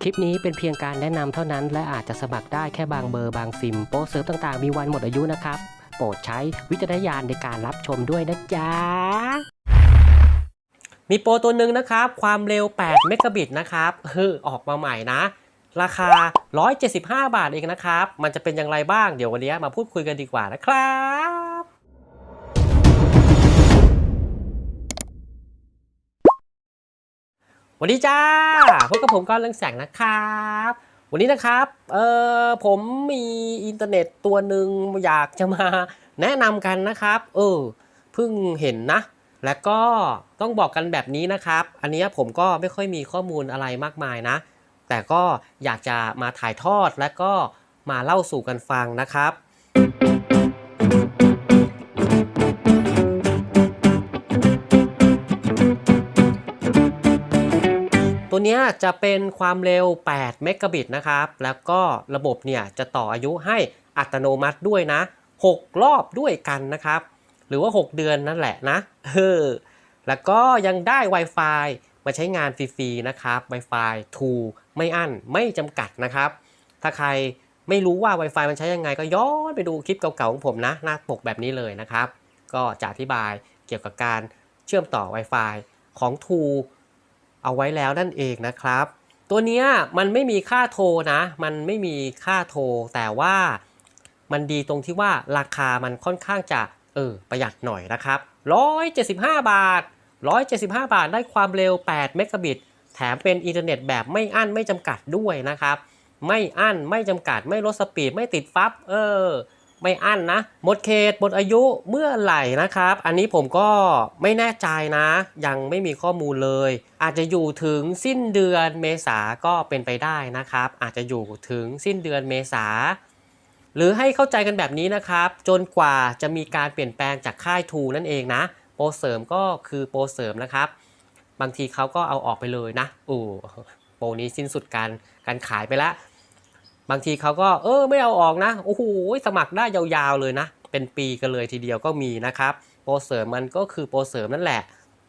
คลิปนี้เป็นเพียงการแนะนำเท่านั้น และอาจจะสมัครได้แค่บางเบอร์บางซิม โปรเซิร์ฟต่างๆ มีวันหมดอายุนะครับ โปรดใช้วิจารณญาณในการรับชมด้วยนะจ๊ะ มีโปรตัวหนึ่งนะครับ ความเร็ว 8 เมกะบิตนะครับเฮ้อออกมาใหม่นะ ราคา 175 บาทเองนะครับ มันจะเป็นอย่างไรบ้างเดี๋ยววันนี้มาพูดคุยกันดีกว่านะครับ วัสดีจ้าพบกับผมก้อนเรืองแสงนะครับ วันนี้นะครับเออผมมีอินเทอร์เน็ตตัวหนึ่งอยากจะมาแนะนำกันนะครับ เออเพิ่งเห็นนะ แล้วก็ต้องบอกกันแบบนี้นะครับ อันนี้ผมก็ไม่ค่อยมีข้อมูลอะไรมากมายนะ แต่ก็อยากจะมาถ่ายทอดและก็มาเล่าสู่กันฟังนะครับ ตัวนี้จะเป็นความเร็ว 8 เมกะบิตนะครับ แล้วก็ระบบเนี่ยจะต่ออายุให้อัตโนมัติด้วยนะ 6 รอบด้วยกันนะครับ หรือว่า 6 เดือนนั่นแหละนะเออแล้วก็ยังได้ Wi-Fi มาใช้งานฟรีๆนะครับ Wi-Fi 2 ไม่อั้นไม่จำกัดนะครับ ถ้าใครไม่รู้ว่า Wi-Fi มันใช้ยังไงก็ย้อนไปดูคลิปเก่าๆของผมนะ หน้าปกแบบนี้เลยนะครับ ก็จะอธิบายเกี่ยวกับการเชื่อมต่อ Wi-Fi ของ True เอาไว้แล้วนั่นเองนะครับ ตัวเนี้ยมันไม่มีค่าโทรนะ มันไม่มีค่าโทร แต่ว่ามันดีตรงที่ว่าราคามันค่อนข้างจะเออประหยัดหน่อยนะครับ 175 บาท 175 บาทได้ความเร็ว 8 เมกะบิต แถมเป็นอินเทอร์เน็ตแบบไม่อั้นไม่จำกัดด้วยนะครับ ไม่อั้นไม่จำกัดไม่ลดสปีดไม่ติดฟับ เออ ไม่อั้นนะหมดเขตหมดอายุเมื่อไหร่นะครับ อันนี้ผมก็ไม่แน่ใจนะ ยังไม่มีข้อมูลเลย อาจจะอยู่ถึงสิ้นเดือนเมษาก็เป็นไปได้นะครับ อาจจะอยู่ถึงสิ้นเดือนเมษาหรือให้เข้าใจกันแบบนี้นะครับ จนกว่าจะมีการเปลี่ยนแปลงจากค่ายทูนั่นเองนะ โปรเสริมก็คือโปรเสริมนะครับ บางทีเขาก็เอาออกไปเลยนะโอ้โปรนี้สิ้นสุดการการขายไปแล้ว บางทีเขาก็เออไม่เอาออกนะโอ้โหสมัครได้ยาวๆเลยนะ เป็นปีกันเลยทีเดียวก็มีนะครับโปรเสริมมันก็คือโปรเสริมนั่นแหละ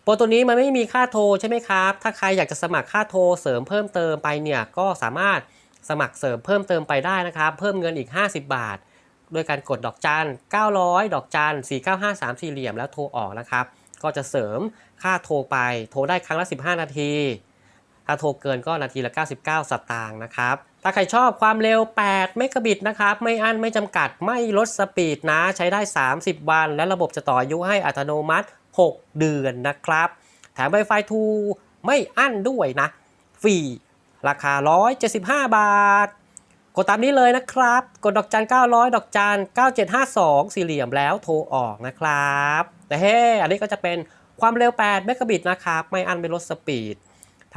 โปรตัวนี้มันไม่มีค่าโทรใช่ไหมครับ ถ้าใครอยากจะสมัครค่าโทรเสริมเพิ่มเติมไปเนี่ยก็สามารถสมัครเสริมเพิ่มเติมไปได้นะครับ เพิ่มเงินอีก 50 บาทด้วยการกดดอกจัน 900 ดอกจัน 4953สี่เหลี่ยมแล้วโทรออกนะครับ ก็จะเสริมค่าโทรไป โทรได้ครั้งละ 15 นาที ถ้าโทรเกินก็นาทีละ 99 สตางค์นะครับ ถ้าใครชอบความเร็ว 8 เมกะบิตนะครับ ไม่อั้นไม่จำกัดไม่ลดสปีดนะ ใช้ได้ 30 วัน และระบบจะต่ออายุให้อัตโนมัติ 6 เดือนนะครับ แถม Wi-Fi 2 ไม่อั้นด้วยนะ ฟรี ราคา 175 บาท กดตามนี้เลยนะครับ กดดอกจัน 900 ดอกจัน 9752 สี่เหลี่ยมแล้วโทรออกนะครับแต่เฮ้ อันนี้ก็จะเป็นความเร็ว 8 เมกะบิตนะครับ ไม่อั้นไม่ลดสปีด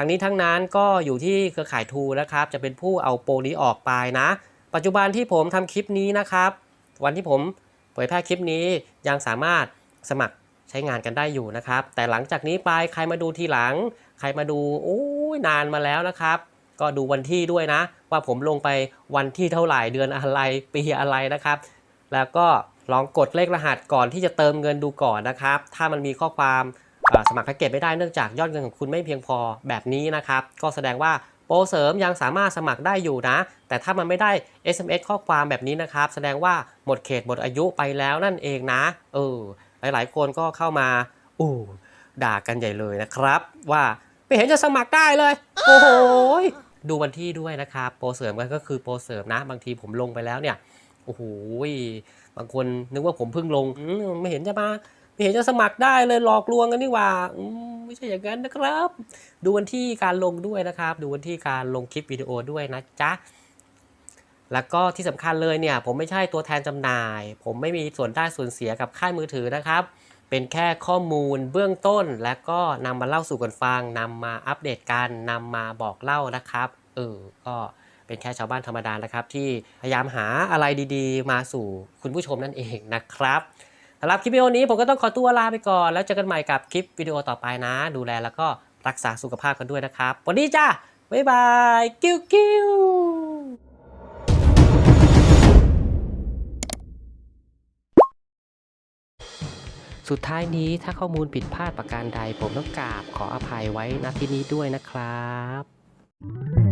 ทั้งนี้ทั้งนั้นก็อยู่ที่เครือข่ายทูนะครับ จะเป็นผู้เอาโปรนี้ออกไปนะ ปัจจุบันที่ผมทำคลิปนี้นะครับ วันที่ผมเผยแพร่คลิปนี้ยังสามารถสมัครใช้งานกันได้อยู่นะครับ แต่หลังจากนี้ไปใครมาดูทีหลัง ใครมาดูโอ้ยนานมาแล้วนะครับ ก็ดูวันที่ด้วยนะ ว่าผมลงไปวันที่เท่าไหร่เดือนอะไรปีอะไรนะครับ แล้วก็ลองกดเลขรหัสก่อนที่จะเติมเงินดูก่อนนะครับ ถ้ามันมีข้อความ สมัครแพ็กเกจไม่ได้เนื่องจากยอดเงินของคุณไม่เพียงพอแบบนี้นะครับ ก็แสดงว่าโปรเสริมยังสามารถสมัครได้อยู่นะ แต่ถ้ามันไม่ได้ SMS ข้อความแบบนี้นะครับ แสดงว่าหมดเขตหมดอายุไปแล้วนั่นเองนะ เออ หลายๆ คนก็เข้ามาอู้ด่ากันใหญ่เลยนะครับ ว่าไม่เห็นจะสมัครได้เลย โอ้โหดูวันที่ด้วยนะครับโปรเสริมก็คือโปรเสริมนะ บางทีผมลงไปแล้วเนี่ยโอ้โหบางคนนึกว่าผมเพิ่งลงไม่เห็นจะมา เห็นจะสมัครได้เลยหลอกลวงกันนี่ว่าไม่ใช่อย่างนั้นนะครับ ดูวันที่การลงด้วยนะครับ ดูวันที่การลงคลิปวิดีโอด้วยนะจ๊ะแล้วก็ที่สำคัญเลยเนี่ย ผมไม่ใช่ตัวแทนจำหน่าย ผมไม่มีส่วนได้ส่วนเสียกับค่ายมือถือนะครับ เป็นแค่ข้อมูลเบื้องต้น และก็นำมาเล่าสู่กันฟังนำมาอัปเดตกันนำมาบอกเล่านะครับเออก็เป็นแค่ชาวบ้านธรรมดานะครับ ที่พยายามหาอะไรดีๆ มาสู่คุณผู้ชมนั่นเองนะครับ สำหรับคลิปวิดีโอนี้ผมก็ต้องขอตัวลาไปก่อน แล้วเจอกันใหม่กับคลิปวิดีโอต่อไปนะ ดูแลแล้วก็รักษาสุขภาพกันด้วยนะครับ วันนี้จ้าบ๊ายบาย กิ้วกิ้วสุดท้ายนี้ถ้าข้อมูลผิดพลาดประการใดผมต้องกราบขออภัยไว้ณที่นี้ด้วยนะครับ